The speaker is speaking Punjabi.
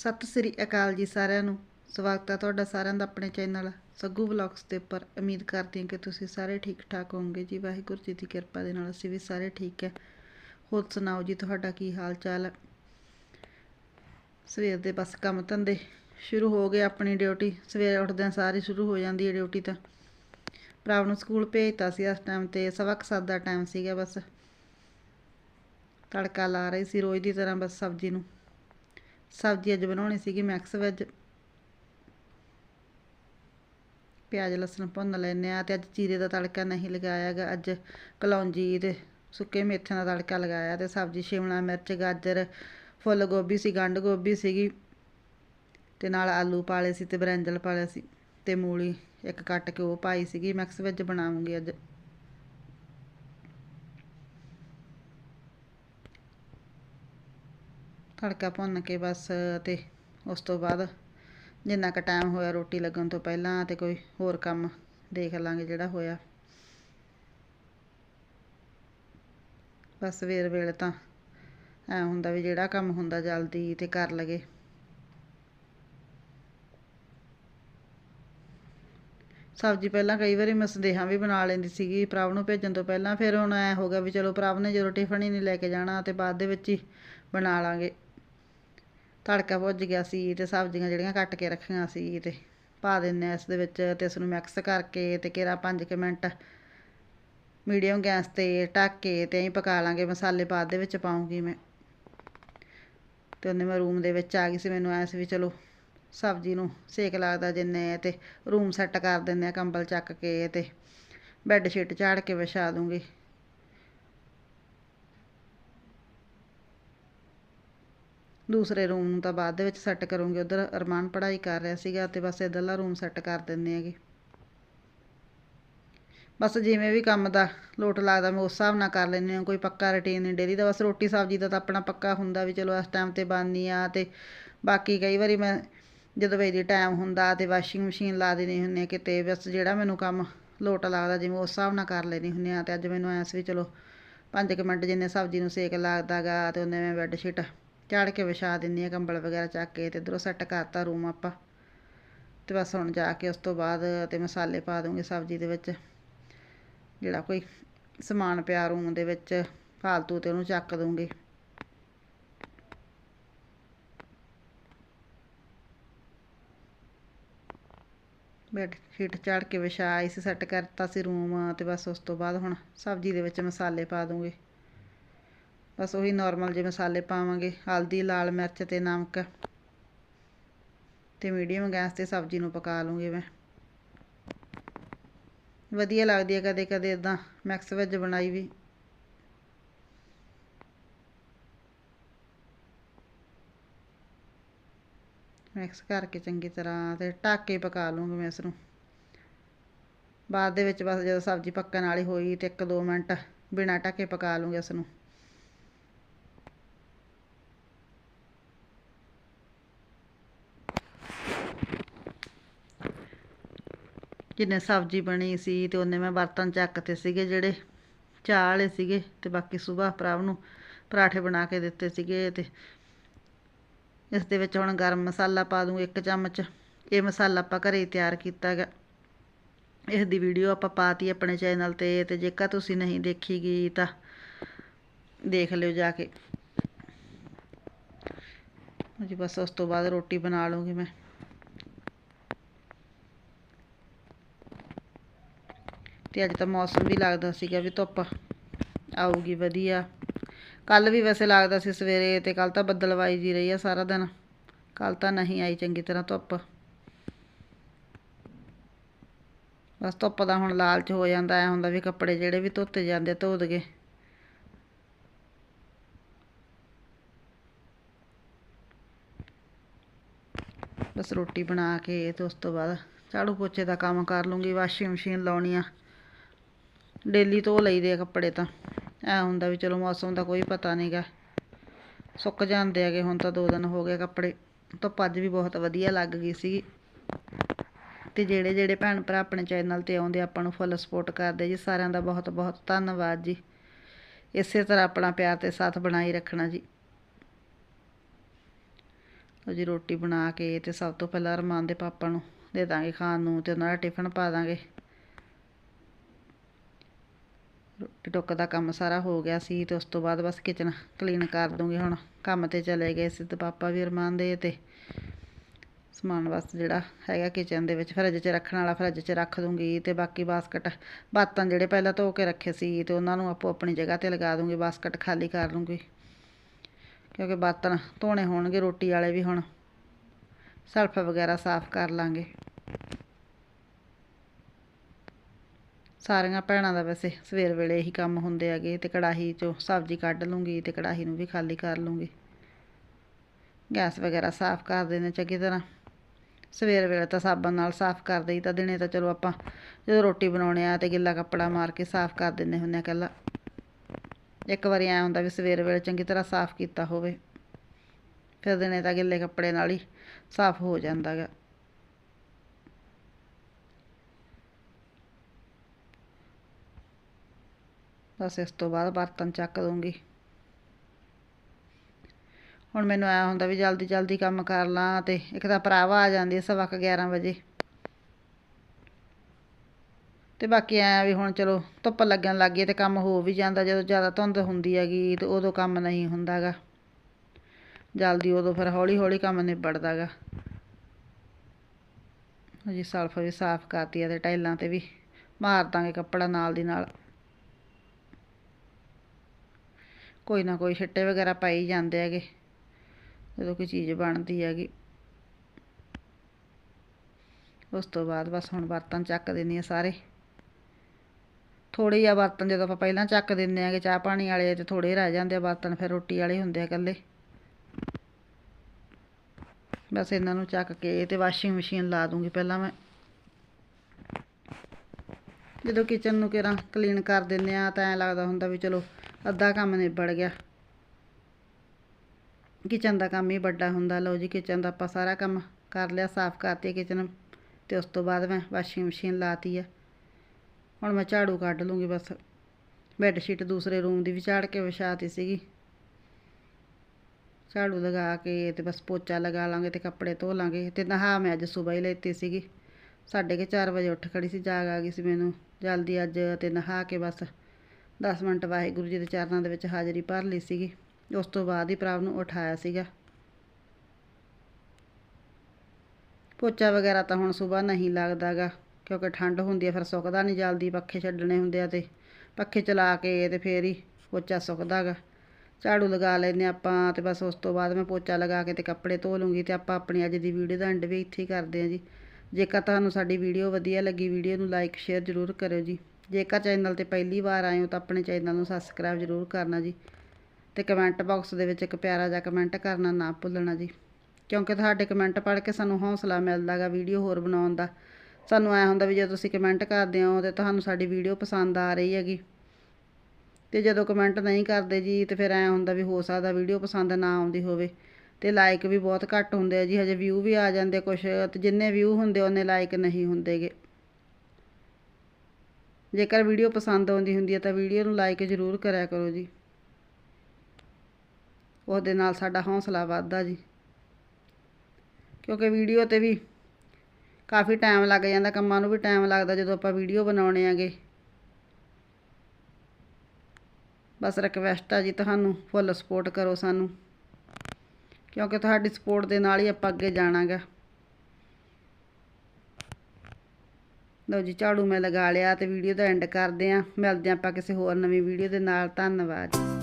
ਸਤਿ ਸ੍ਰੀ ਅਕਾਲ ਜੀ ਸਾਰਿਆਂ ਨੂੰ। ਸਵਾਗਤ ਹੈ ਤੁਹਾਡਾ ਸਾਰਿਆਂ ਦਾ ਆਪਣੇ ਚੈਨਲ ਸੱਗੂ ਵਲੌਗਸ ਦੇ ਉੱਪਰ। ਉਮੀਦ ਕਰਦੀ ਹਾਂ ਕਿ ਤੁਸੀਂ ਸਾਰੇ ਠੀਕ ਠਾਕ ਹੋਵੋਗੇ। ਜੀ ਵਾਹਿਗੁਰੂ ਜੀ ਦੀ ਕਿਰਪਾ ਦੇ ਨਾਲ ਅਸੀਂ ਵੀ ਸਾਰੇ ਠੀਕ ਹੈ। ਹੋਰ ਸੁਣਾਓ ਜੀ, ਤੁਹਾਡਾ ਕੀ ਹਾਲ ਚਾਲ ਹੈ ਸਵੇਰ ਦੇ ਬਸ ਕੰਮ ਧੰਦੇ ਸ਼ੁਰੂ ਹੋ ਗਏ ਆਪਣੀ ਡਿਊਟੀ। ਸਵੇਰੇ ਉੱਠਦਿਆਂ ਸਾਰੀ ਸ਼ੁਰੂ ਹੋ ਜਾਂਦੀ ਹੈ ਡਿਊਟੀ ਤਾਂ। ਭਰਾ ਨੂੰ ਸਕੂਲ ਭੇਜਤਾ ਸੀ ਇਸ ਟਾਈਮ ਤੇ, ਸਵਾ ਕੁ ਸੱਤ ਦਾ ਟਾਈਮ ਸੀਗਾ ਬਸ। ਤੜਕਾ ਲਾ ਰਹੀ ਸੀ ਰੋਜ਼ ਦੀ ਤਰ੍ਹਾਂ ਬਸ ਸਬਜ਼ੀ ਨੂੰ। ਸਬਜ਼ੀ ਅੱਜ ਬਣਾਉਣੀ ਸੀਗੀ, ਮਿਕਸ ਵੈਜ। ਪਿਆਜ਼, ਲਸਣ ਭੁੰਨ ਲੈਨੇ ਆ ਤੇ ਅੱਜ ਚੀਰੇ ਦਾ ਤੜਕਾ ਨਹੀਂ ਲਗਾਇਆਗਾ ਅੱਜ ਕਲੌਂਜੀ ਤੇ ਸੁੱਕੇ ਮੇਥਿਆਂ ਦਾ ਤੜਕਾ ਲਗਾਇਆ ਤੇ ਸਬਜ਼ੀ, ਸ਼ਿਮਲਾ ਮਿਰਚ, ਗਾਜਰ, ਫੁੱਲ ਗੋਭੀ ਸੀ, ਗੰਢ ਗੋਭੀ ਸੀਗੀ ਤੇ ਨਾਲ ਆਲੂ ਪਾਲੇ ਸੀ ਤੇ ਬਰੰਜਲ ਪਾਲੇ ਸੀ ਤੇ ਮੂਲੀ ਇੱਕ ਕੱਟ ਕੇ ਉਹ ਪਾਈ ਸੀਗੀ, ਮਿਕਸ ਵੈਜ ਬਣਾਉਂਗੀ ਅੱਜ। ਤੜਕਾ ਭੁੰਨ ਕੇ ਬਸ ਤੇ ਉਸ ਤੋਂ ਬਾਅਦ ਜਿੰਨਾ ਕੁ ਟਾਈਮ ਹੋਇਆ ਰੋਟੀ ਲੱਗਣ ਤੋਂ ਪਹਿਲਾਂ ਤੇ ਕੋਈ ਹੋਰ ਕੰਮ ਦੇਖ ਲਾਂਗੇ ਜਿਹੜਾ ਹੋਇਆ। ਬਸ ਸਵੇਰ ਵੇਲੇ ਤਾਂ ਐ ਹੁੰਦਾ ਵੀ ਜਿਹੜਾ ਕੰਮ ਹੁੰਦਾ ਜਲਦੀ ਤੇ ਕਰ ਲਗੇ। ਸਬਜ਼ੀ ਪਹਿਲਾਂ ਕਈ ਵਾਰੀ ਮੈਂ ਸੰਦੇਹਾਂ ਵੀ ਬਣਾ ਲੈਂਦੀ ਸੀਗੀ, ਪ੍ਰਭ ਨੂੰ ਭੇਜਣ ਤੋਂ ਪਹਿਲਾਂ, ਫਿਰ ਹੁਣ ਐ ਹੋ ਗਿਆ ਵੀ ਚਲੋ ਪ੍ਰਭ ਨੇ ਜਦੋਂ ਟਿਫਨ ਹੀ ਨਹੀਂ ਲੈ ਕੇ ਜਾਣਾ ਤੇ ਬਾਅਦ ਦੇ ਵਿੱਚ ਹੀ ਬਣਾ ਲਾਂਗੇ। ਤੜਕਾ ਭੁੱਜ ਗਿਆ ਸੀ ਤੇ ਸਬਜ਼ੀਆਂ ਜਿਹੜੀਆਂ ਕੱਟ ਕੇ ਰੱਖੀਆਂ ਸੀ ਤੇ ਪਾ ਦਿੰਨੇ ਆ ਇਸ ਦੇ ਵਿੱਚ ਤੇ ਇਸ ਨੂੰ ਮਿਕਸ ਕਰਕੇ ਤੇ ਕਿਰਾ 5 ਮਿੰਟ ਮੀਡੀਅਮ ਗੈਸ ਤੇ ਢੱਕ ਕੇ ਤੇ ਅਸੀਂ ਪਕਾ ਲਾਂਗੇ। ਮਸਾਲੇ ਬਾਅਦ ਦੇ ਵਿੱਚ ਪਾਉਂਗੀ ਮੈਂ। ਤੇ ਉਹਨੇ ਮੈਂ ਰੂਮ ਦੇ ਵਿੱਚ ਆ ਗਈ ਸੀ। ਮੈਨੂੰ ਐਸ ਵੀ ਚਲੋ ਸਬਜ਼ੀ ਨੂੰ ਸੇਕ ਲੱਗਦਾ ਜਿੰਨੇ ਤੇ ਰੂਮ ਸੈੱਟ ਕਰ ਦਿੰਦੇ ਆ ਕੰਬਲ ਚੱਕ ਕੇ ਤੇ ਬੈੱਡ ਸ਼ੀਟ ਝਾੜ ਕੇ ਵਿਛਾ ਦੂੰਗੀ। ਦੂਸਰੇ ਰੂਮ ਨੂੰ ਤਾਂ ਬਾਅਦ ਦੇ ਵਿੱਚ ਸੈੱਟ ਕਰੂੰਗੀ। ਉਧਰ ਅਰਮਾਨ ਪੜ੍ਹਾਈ ਕਰ ਰਿਹਾ ਸੀਗਾ ਤੇ ਬਸ ਇਧਰਲਾ ਰੂਮ ਸੈੱਟ ਕਰ ਦਿੰਦੇ ਹੈਗੇ। ਬਸ ਜਿਵੇਂ ਵੀ ਕੰਮ ਦਾ ਲੋਟ ਲੱਗਦਾ, ਮੈਂ ਉਸ ਹਿਸਾਬ ਨਾਲ ਕਰ ਲੈਂਦੀ ਹਾਂ। ਕੋਈ ਪੱਕਾ ਰੁਟੀਨ ਨਹੀਂ ਡੇਲੀ ਦਾ ਬਸ ਰੋਟੀ ਸਬਜ਼ੀ ਦਾ ਤਾਂ ਆਪਣਾ ਪੱਕਾ ਹੁੰਦਾ ਵੀ ਚਲੋ ਇਸ ਟਾਈਮ ਤੇ ਬਣਨੀ ਆ ਤੇ ਬਾਕੀ ਕਈ ਵਾਰੀ ਮੈਂ ਜਦੋਂ ਵੇਦੀ ਟਾਈਮ ਹੁੰਦਾ ਤੇ ਵਾਸ਼ਿੰਗ ਮਸ਼ੀਨ ਲਾ ਦੇਣੀ ਹੁੰਦੀ ਕਿਤੇ, ਬਸ ਜਿਹੜਾ ਮੈਨੂੰ ਕੰਮ ਲੋਟ ਲੱਗਦਾ ਜਿਵੇਂ ਉਸ ਹਿਸਾਬ ਨਾਲ ਕਰ ਲੈਣੀ ਹੁੰਦੀ ਆ ਤੇ ਅੱਜ ਮੈਨੂੰ ਐਸ ਵੀ ਚਲੋ 5 ਮਿੰਟ ਜਿੰਨੇ ਸਬਜ਼ੀ ਨੂੰ ਸੇਕ ਲੱਗਦਾਗਾ ਤੇ ਉਹਨੇ ਮੈਂ ਬੈੱਡ ਸ਼ੀਟ ਝਾੜ ਕੇ ਵਿਛਾ ਦਿੰਨੀ ਆ ਕੰਬਲ ਵਗੈਰਾ ਚੱਕ ਕੇ ਤੇ ਇਧਰੋਂ ਸੈੱਟ ਕਰਤਾ ਰੂਮ ਆਪਾਂ। ਤੇ ਬਸ ਹੁਣ ਜਾ ਕੇ ਉਸ ਤੋਂ ਬਾਅਦ ਤੇ ਮਸਾਲੇ ਪਾ ਦੂੰਗੇ ਸਬਜ਼ੀ ਦੇ ਵਿੱਚ। ਜਿਹੜਾ ਕੋਈ ਸਮਾਨ ਪਿਆ ਰੂਮ ਦੇ ਵਿੱਚ, ਫਾਲਤੂ ਤੇ ਉਹਨੂੰ ਚੱਕ ਦੂੰਗੇ ਬੈੱਡ ਸ਼ੀਟ ਝਾੜ ਕੇ ਵਿਛਾ ਆਈ ਸੀ ਸੈੱਟ ਕਰਤਾ ਸੀ ਰੂਮ ਤੇ ਬਸ ਉਸ ਤੋਂ ਬਾਅਦ ਹੁਣ ਸਬਜ਼ੀ ਦੇ ਵਿੱਚ ਮਸਾਲੇ ਪਾ ਦੂੰਗੇ ਬਸ ਉਹੀ ਨਾਰਮਲ ਜਿਹੇ ਮਸਾਲੇ ਪਾਵਾਂਗੇ, ਹਲਦੀ, ਲਾਲ ਮਿਰਚ ਤੇ ਨਮਕ ਤੇ ਮੀਡੀਅਮ ਗੈਸ ਤੇ ਸਬਜ਼ੀ ਨੂੰ ਪਕਾ ਲੂੰਗੀ ਮੈਂ। ਵਧੀਆ ਲੱਗਦੀ ਹੈ ਕਦੇ ਕਦੇ ਇਦਾਂ ਮਿਕਸ ਵੈਜ ਬਣਾਈ ਵੀ। ਮਿਕਸ ਕਰਕੇ ਚੰਗੀ ਤਰ੍ਹਾਂ ਤੇ ਢੱਕ ਕੇ ਪਕਾ ਲੂੰਗੀ ਮੈਂ ਇਸ ਨੂੰ ਬਾਅਦ ਦੇ ਵਿੱਚ ਬਸ ਜਦੋਂ ਸਬਜ਼ੀ ਪੱਕਣ ਵਾਲੀ ਹੋਈ ਤੇ 1-2 ਮਿੰਟ ਬਿਨਾਂ ਢੱਕੇ ਪਕਾ ਲੂੰਗੀ ਇਸ ਨੂੰ ਜਿੰਨੇ ਸਬਜ਼ੀ ਬਣੀ ਸੀ ਤੇ ਉਹਨੇ ਮੈਂ ਬਰਤਨ ਚੱਕਤੇ ਸੀਗੇ ਜਿਹੜੇ ਚਾਹ ਵਾਲੇ ਸੀਗੇ ਤੇ ਬਾਕੀ ਸਵੇਰ ਪ੍ਰਭ ਨੂੰ ਪਰਾਠੇ ਬਣਾ ਕੇ ਦਿੱਤੇ ਸੀਗੇ ਤੇ ਇਸ ਦੇ ਵਿੱਚ ਹੁਣ ਗਰਮ ਮਸਾਲਾ ਪਾ ਦੂੰ ਇੱਕ ਚਮਚ। ਇਹ ਮਸਾਲਾ ਆਪਾਂ ਘਰੇ ਤਿਆਰ ਕੀਤਾ ਹੈਗਾ। ਇਸ ਦੀ ਵੀਡੀਓ ਆਪਾਂ ਪਾਤੀ ਆਪਣੇ ਚੈਨਲ ਤੇ ਤੇ ਜੇਕਰ ਤੁਸੀਂ ਨਹੀਂ ਦੇਖੀ ਗਈ ਤਾਂ ਦੇਖ ਲਿਓ ਜਾ ਕੇ। ਜੀ ਬਸ ਉਸ ਤੋਂ ਬਾਅਦ ਰੋਟੀ ਬਣਾ ਲੂੰਗੀ ਮੈਂ। ਤੇ ਅੱਜ ਤਾਂ ਮੌਸਮ ਵੀ ਲੱਗਦਾ ਸੀਗਾ ਵੀ ਧੁੱਪ ਆਊਗੀ, ਵਧੀਆ। ਕੱਲ ਵੀ ਵੈਸੇ ਲੱਗਦਾ ਸੀ ਸਵੇਰੇ ਤੇ ਕੱਲ ਤਾਂ ਬੱਦਲਵਾਈ ਜੀ ਰਹੀ ਆ ਸਾਰਾ ਦਿਨ। ਕੱਲ ਤਾਂ ਨਹੀਂ ਆਈ ਚੰਗੀ ਤਰ੍ਹਾਂ ਧੁੱਪ। ਬਸ ਧੁੱਪ ਦਾ ਹੁਣ ਲਾਲਚ ਹੋ ਜਾਂਦਾ, ਐ ਹੁੰਦਾ ਵੀ ਕੱਪੜੇ ਜਿਹੜੇ ਵੀ ਧੋਤੇ ਜਾਂਦੇ ਧੋ ਦਗੇ ਬਸ ਰੋਟੀ ਬਣਾ ਕੇ ਤੇ ਉਸ ਤੋਂ ਬਾਅਦ ਝਾੜੂ ਪੋਚੇ ਦਾ ਕੰਮ ਕਰ ਲੂੰਗੀ, ਵਾਸ਼ਿੰਗ ਮਸ਼ੀਨ ਲਾਉਣੀ ਆ। ਡੇਲੀ ਧੋ ਲਈਦੇ ਆ ਕੱਪੜੇ ਤਾਂ। ਐ ਹੁੰਦਾ ਵੀ ਚਲੋ ਮੌਸਮ ਦਾ ਕੋਈ ਪਤਾ ਨਹੀਂਗਾ ਸੁੱਕ ਜਾਂਦੇ ਹੈਗੇ, ਹੁਣ ਤਾਂ ਦੋ ਦਿਨ ਹੋ ਗਏ ਕੱਪੜੇ। ਧੁੱਪ ਅੱਜ ਵੀ ਬਹੁਤ ਵਧੀਆ ਲੱਗ ਗਈ ਸੀ ਤੇ ਜਿਹੜੇ ਜਿਹੜੇ ਭੈਣ ਭਰਾ ਆਪਣੇ ਚੈਨਲ ਤੇ ਆਉਂਦੇ, ਆਪਾਂ ਨੂੰ ਫੁੱਲ ਸਪੋਰਟ ਕਰਦੇ ਜੀ, ਸਾਰਿਆਂ ਦਾ ਬਹੁਤ ਬਹੁਤ ਧੰਨਵਾਦ ਜੀ। ਇਸੇ ਤਰ੍ਹਾਂ ਆਪਣਾ ਪਿਆਰ ਤੇ ਸਾਥ ਬਣਾਈ ਰੱਖਣਾ ਜੀ। ਲਓ ਜੀ, ਰੋਟੀ ਬਣਾ ਕੇ ਤੇ ਸਭ ਤੋਂ ਪਹਿਲਾਂ ਅਰਮਾਨ ਦੇ ਪਾਪਾ ਨੂੰ ਦੇ ਦਾਂਗੇ ਖਾਣ ਨੂੰ ਤੇ ਉਹਨਾਂ ਦਾ ਟਿਫਨ ਪਾ ਦਾਂਗੇ। ਰੋਟੀ ਟੋਕ ਦਾ ਕੰਮ ਸਾਰਾ ਹੋ ਗਿਆ ਸੀ ਤੇ ਉਸ ਤੋਂ ਬਾਅਦ ਬਸ ਕਿਚਨ ਕਲੀਨ ਕਰ ਦੂੰਗੀ ਹੁਣ। ਕੰਮ ਤੇ ਚਲੇ ਗਏ ਸੀ ਤੇ ਪਾਪਾ ਵੀ ਅਰਮਾਨ ਦੇ ਤੇ ਸਮਾਨ ਬਸ ਜਿਹੜਾ ਹੈਗਾ ਕਿਚਨ ਦੇ ਵਿੱਚ ਫਰਿੱਜ 'ਚ ਰੱਖਣ ਵਾਲਾ ਫਰਿੱਜ 'ਚ ਰੱਖ ਦੂੰਗੀ ਤੇ ਬਾਕੀ ਬਾਸਕਟ ਬਾਤਾਂ ਜਿਹੜੇ ਪਹਿਲਾਂ ਧੋ ਕੇ ਰੱਖੇ ਸੀ ਤੇ ਉਹਨਾਂ ਨੂੰ ਆਪੋ ਆਪਣੀ ਜਗ੍ਹਾ ਤੇ ਲਗਾ ਦੂੰਗੀ ਬਾਸਕਟ ਖਾਲੀ ਕਰ ਲੂੰਗੀ। ਕਿਉਂਕਿ ਬਰਤਨ ਧੋਣੇ ਹੋਣਗੇ, ਰੋਟੀ ਵਾਲੇ ਵੀ ਹੁਣ ਸਲਫ ਵਗੈਰਾ ਸਾਫ਼ ਕਰ ਲਾਂਗੇ। ਸਾਰੀਆਂ ਭੈਣਾਂ ਦਾ ਵੈਸੇ ਸਵੇਰ ਵੇਲੇ ਇਹੀ ਕੰਮ ਹੁੰਦੇ ਹੈਗੇ, ਤੇ ਕੜਾਹੀ 'ਚੋਂ ਸਬਜ਼ੀ ਕੱਢ ਲੂੰਗੀ ਤੇ ਕੜਾਹੀ ਨੂੰ ਵੀ ਖਾਲੀ ਕਰ ਲੂੰਗੀ। ਗੈਸ ਵਗੈਰਾ ਸਾਫ਼ ਕਰ ਦੇਣੇ ਚੰਗੀ ਤਰ੍ਹਾਂ। ਸਵੇਰ ਵੇਲੇ ਤਾਂ ਸਾਬਣ ਨਾਲ ਸਾਫ਼ ਕਰ ਦੇਈ ਤਾਂ ਦਿਨੇ ਤਾਂ ਚਲੋ ਆਪਾਂ ਜਦੋਂ ਰੋਟੀ ਬਣਾਉਣੇ ਆ ਤੇ ਗਿੱਲਾ ਕੱਪੜਾ ਮਾਰ ਕੇ ਸਾਫ਼ ਕਰ ਦਿੰਦੇ ਹੁੰਦੇ ਆ ਕੱਲਾ ਇੱਕ ਵਾਰੀ ਐ ਹੁੰਦਾ ਵੀ ਸਵੇਰ ਵੇਲੇ ਚੰਗੀ ਤਰ੍ਹਾਂ ਸਾਫ਼ ਕੀਤਾ ਹੋਵੇ, ਫਿਰ ਦਿਨੇ ਤਾਂ ਗਿੱਲੇ ਕੱਪੜੇ ਨਾਲ ਹੀ ਸਾਫ਼ ਹੋ ਜਾਂਦਾ ਗਾ ਬਸ ਇਸ ਤੋਂ ਬਾਅਦ ਬਰਤਨ ਚੱਕ ਦੂੰਗੀ ਹੁਣ ਮੈਨੂੰ ਐ ਹੁੰਦਾ ਵੀ ਜਲਦੀ ਜਲਦੀ ਕੰਮ ਕਰ ਲਾਂ ਤੇ ਇੱਕ ਤਾਂ ਭਰਾਵਾ ਆ ਜਾਂਦੀ ਹੈ ਸਵਾ ਕੁ 11 ਵਜੇ। ਤੇ ਬਾਕੀ ਐ ਵੀ ਹੁਣ ਚਲੋ ਧੁੱਪ ਲੱਗਣ ਲੱਗ ਗਈ ਤੇ ਕੰਮ ਹੋ ਵੀ ਜਾਂਦਾ, ਜਦੋਂ ਜ਼ਿਆਦਾ ਧੁੰਦ ਹੁੰਦੀ ਹੈਗੀ ਤੇ ਉਦੋਂ ਕੰਮ ਨਹੀਂ ਹੁੰਦਾਗਾ। ਜਲਦੀ ਉਦੋਂ ਫਿਰ ਹੌਲੀ ਹੌਲੀ ਕੰਮ ਨਿਬੜਦਾ ਗਾ ਜੀ ਸਲਫ ਵੀ ਸਾਫ਼ ਕਰਤੀ ਆ ਤੇ ਟਾਈਲਾਂ ਤੇ ਵੀ ਮਾਰ ਦਾਂਗੇ ਕੱਪੜਾ ਨਾਲ ਦੀ ਨਾਲ। ਕੋਈ ਨਾ ਕੋਈ ਛਿੱਟੇ ਵਗੈਰਾ ਪਾਈ ਜਾਂਦੇ ਹੈਗੇ। ਜਦੋਂ ਕੋਈ ਚੀਜ਼ ਬਣਦੀ ਹੈਗੀ। ਉਸ ਤੋਂ ਬਾਅਦ ਬਸ ਹੁਣ ਬਰਤਨ ਚੱਕ ਦਿੰਨੀ ਆ ਸਾਰੇ। ਥੋੜੇ ਜਿਹਾ ਬਰਤਨ ਜਦੋਂ ਆਪਾਂ ਪਹਿਲਾਂ ਚੱਕ ਦਿੰਨੇ ਆਗੇ ਚਾਹ ਪਾਣੀ ਵਾਲੇ ਤੇ ਥੋੜੇ ਰਹਿ ਜਾਂਦੇ ਆ ਬਰਤਨ, ਫਿਰ ਰੋਟੀ ਵਾਲੇ ਹੁੰਦੇ ਆ ਇਕੱਲੇ। ਬਸ ਇਹਨਾਂ ਨੂੰ ਚੱਕ ਕੇ ਤੇ ਵਾਸ਼ਿੰਗ ਮਸ਼ੀਨ ਲਾ ਦੂੰਗੀ ਪਹਿਲਾਂ ਮੈਂ। ਜਦੋਂ ਕਿਚਨ ਨੂੰ ਕਿਰਾਂ ਕਲੀਨ ਕਰ ਦਿੰਨੇ ਆ ਤਾਂ ਐ ਲੱਗਦਾ ਹੁੰਦਾ ਵੀ ਚਲੋ ਅੱਧਾ ਕੰਮ ਨਿਬੜ ਗਿਆ। ਕਿਚਨ ਦਾ ਕੰਮ ਹੀ ਵੱਡਾ ਹੁੰਦਾ। ਲਓ ਜੀ, ਕਿਚਨ ਦਾ ਆਪਾਂ ਸਾਰਾ ਕੰਮ ਕਰ ਲਿਆ, ਸਾਫ਼ ਕਰਤੀ ਕਿਚਨ ਤੇ ਉਸ ਤੋਂ ਬਾਅਦ ਮੈਂ ਵਾਸ਼ਿੰਗ ਮਸ਼ੀਨ ਲਾਤੀ ਆ ਹੁਣ ਮੈਂ ਝਾੜੂ ਕੱਢ ਲੂੰਗੀ ਬਸ। ਬੈੱਡ ਸ਼ੀਟ ਦੂਸਰੇ ਰੂਮ ਦੀ ਵੀ ਝਾੜ ਕੇ ਵਿਛਾਤੀ ਸੀਗੀ। ਝਾੜੂ ਲਗਾ ਕੇ ਤੇ ਬਸ ਪੋਚਾ ਲਗਾ ਲਾਂਗੇ ਤੇ ਕੱਪੜੇ ਧੋ ਲਾਂਗੇ ਤੇ ਨਹਾ ਮੈਂ ਅੱਜ ਸਵੇਰ ਹੀ ਲੈਤੀ ਸੀਗੀ। ਸਾਢੇ ਕੁ ਚਾਰ ਵਜੇ ਉੱਠ ਖੜੀ ਸੀ, ਜਾਗ ਆ ਗਈ ਸੀ ਮੈਨੂੰ। ਜਲਦੀ ਅੱਜ ਤੇ ਨਹਾ ਕੇ ਬਸ 10 ਮਿੰਟ ਵਾਹਿਗੁਰੂ ਜੀ ਦੇ ਚਰਨਾਂ ਦੇ ਵਿੱਚ ਹਾਜ਼ਰੀ ਭਰ ਲਈ ਸੀਗੀ। ਉਸ ਤੋਂ ਬਾਅਦ ਹੀ ਪ੍ਰਭ ਨੂੰ ਉਠਾਇਆ ਸੀਗਾ। ਪੋਚਾ ਵਗੈਰਾ ਤਾਂ ਹੁਣ ਸਵੇਰ ਨਹੀਂ ਲੱਗਦਾਗਾ, ਕਿਉਂਕਿ ਠੰਡ ਹੁੰਦੀ ਹੈ ਫਿਰ ਸੁੱਕਦਾ ਨਹੀਂ, ਜਲਦੀ ਪੱਖੇ ਛੱਡਣੇ ਹੁੰਦੇ ਆ ਤੇ ਪੱਖੇ ਚਲਾ ਕੇ ਤੇ ਫੇਰ ਹੀ ਪੋਚਾ ਸੁੱਕਦਾਗਾ। ਝਾੜੂ ਲਗਾ ਲੈਨੇ ਆਪਾਂ ਤੇ ਬਸ ਉਸ ਤੋਂ ਬਾਅਦ ਮੈਂ ਪੋਚਾ ਲਗਾ ਕੇ ਤੇ ਕੱਪੜੇ ਧੋ ਲੂੰਗੀ ਤੇ ਆਪਾਂ ਆਪਣੀ ਅੱਜ ਦੀ ਵੀਡੀਓ ਦਾ ਐਂਡ ਵੀ ਇੱਥੇ ਹੀ ਕਰਦੇ ਹਾਂ ਜੀ। ਜੇਕਰ ਤੁਹਾਨੂੰ ਸਾਡੀ ਵੀਡੀਓ ਵਧੀਆ ਲੱਗੀ, ਵੀਡੀਓ ਨੂੰ ਲਾਈਕ ਸ਼ੇਅਰ ਜ਼ਰੂਰ ਕਰਿਓ ਜੀ। ਜੇਕਰ ਚੈਨਲ ਤੇ ਪਹਿਲੀ ਵਾਰ ਆਏ ਹੋ ਤਾਂ ਆਪਣੇ ਚੈਨਲ ਨੂੰ ਸਬਸਕ੍ਰਾਈਬ ਜ਼ਰੂਰ ਕਰਨਾ ਜੀ ਤੇ ਕਮੈਂਟ ਬਾਕਸ ਦੇ ਵਿੱਚ ਇੱਕ ਪਿਆਰਾ ਜਿਹਾ ਕਮੈਂਟ ਕਰਨਾ ਨਾ ਭੁੱਲਣਾ ਜੀ। ਕਿਉਂਕਿ ਤੁਹਾਡੇ ਕਮੈਂਟ ਪੜ੍ਹ ਕੇ ਸਾਨੂੰ ਹੌਸਲਾ ਮਿਲਦਾ ਗਾ ਵੀਡੀਓ ਹੋਰ ਬਣਾਉਣ ਦਾ। ਸਾਨੂੰ ਐ ਹੁੰਦਾ ਵੀ ਜੇ ਤੁਸੀਂ ਕਮੈਂਟ ਕਰਦੇ ਹੋ ਤੇ ਤੁਹਾਨੂੰ ਸਾਡੀ ਵੀਡੀਓ ਪਸੰਦ ਆ ਰਹੀ ਹੈਗੀ। ਤੇ ਜਦੋਂ ਕਮੈਂਟ ਨਹੀਂ ਕਰਦੇ ਜੀ ਤੇ ਫਿਰ ਐ ਹੁੰਦਾ ਵੀ ਹੋ ਸਕਦਾ ਵੀਡੀਓ ਪਸੰਦ ਨਾ ਆਉਂਦੀ ਹੋਵੇ। ਤੇ ਲਾਈਕ ਵੀ ਬਹੁਤ ਘੱਟ ਹੁੰਦੇ ਆ ਜੀ, ਹਜੇ ਵਿਊ ਵੀ ਆ ਜਾਂਦੇ ਕੁਛ, ਤੇ ਜਿੰਨੇ ਵਿਊ ਹੁੰਦੇ ਉਹਨੇ ਲਾਈਕ ਨਹੀਂ ਹੁੰਦੇਗੇ। ਜੇਕਰ ਵੀਡੀਓ ਪਸੰਦ ਆਉਂਦੀ ਹੁੰਦੀ ਹੈ ਤਾਂ ਵੀਡੀਓ ਨੂੰ ਲਾਈਕ ਜ਼ਰੂਰ ਕਰਿਆ ਕਰੋ ਜੀ। ਉਹਦੇ ਨਾਲ ਸਾਡਾ ਹੌਸਲਾ ਵੱਧਦਾ ਜੀ। ਕਿਉਂਕਿ ਵੀਡੀਓ ਤੇ ਵੀ ਕਾਫੀ ਟਾਈਮ ਲੱਗ ਜਾਂਦਾ, ਕੰਮਾਂ ਨੂੰ ਵੀ ਟਾਈਮ ਲੱਗਦਾ ਜਦੋਂ ਆਪਾਂ ਵੀਡੀਓ ਬਣਾਉਣੇ ਆਗੇ। ਬਸ ਰਿਕਵੈਸਟ ਆ ਜੀ ਤੁਹਾਨੂੰ ਫੁੱਲ ਸਪੋਰਟ ਕਰੋ ਸਾਨੂੰ। ਕਿਉਂਕਿ ਤੁਹਾਡੀ ਸਪੋਰਟ ਦੇ ਨਾਲ ਹੀ ਆਪਾਂ ਅੱਗੇ ਜਾਣਾਗਾ। ਲਓ ਜੀ, ਝਾੜੂ ਮੈਂ ਲਗਾ ਲਿਆ ਤੇ ਵੀਡੀਓ ਦਾ ਐਂਡ ਕਰਦੇ ਆਂ ਮਿਲਦੇ ਆਂ ਆਪਾਂ ਕਿਸੇ ਹੋਰ ਨਵੀਂ ਵੀਡੀਓ ਦੇ ਨਾਲ। ਧੰਨਵਾਦ।